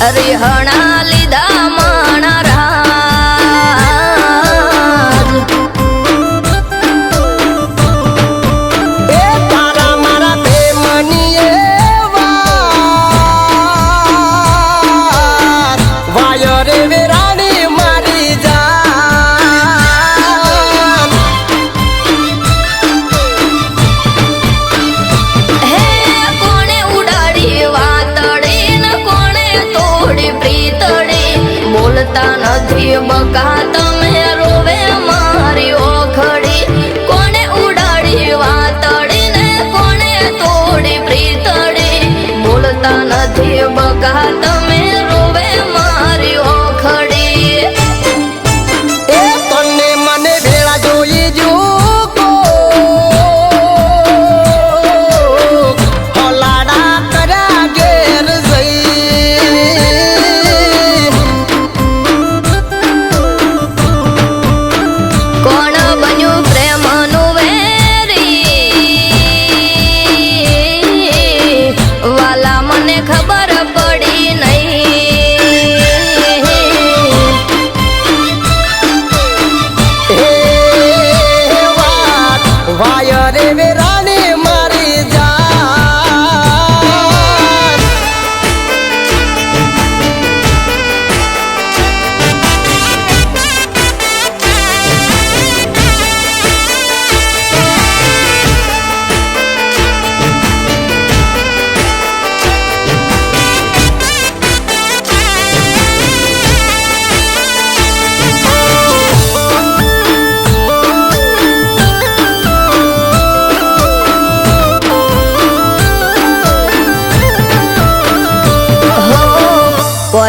હરિહણા લીધા માણા છે બકા તમે?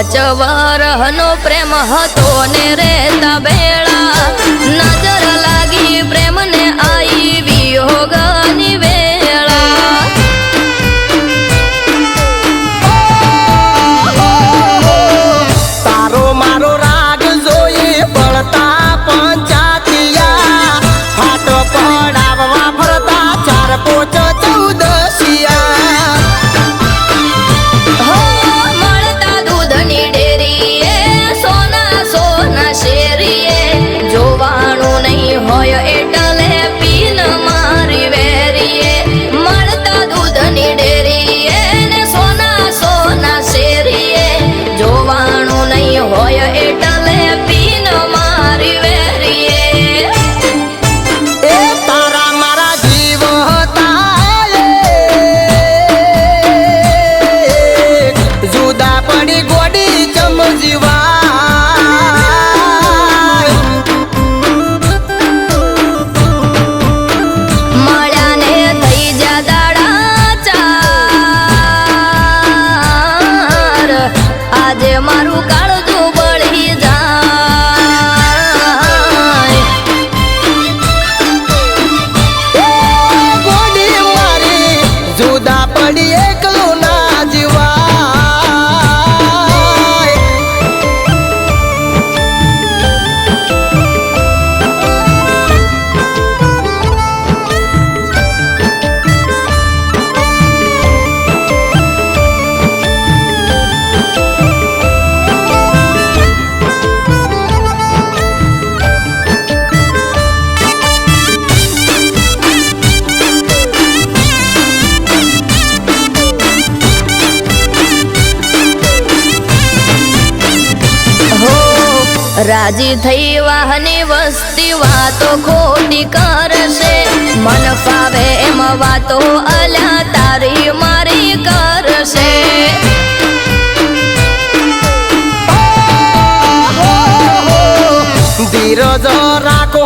અચવરહનો પ્રેમ હતો ને રેતા બેળા de રાજી થઈ વાહની વસ્તી વાતો ખોટી કરશે. મન ફાવે એમ વાતો અલ્યા તારી મારી કરશે. ધીરજ રાખો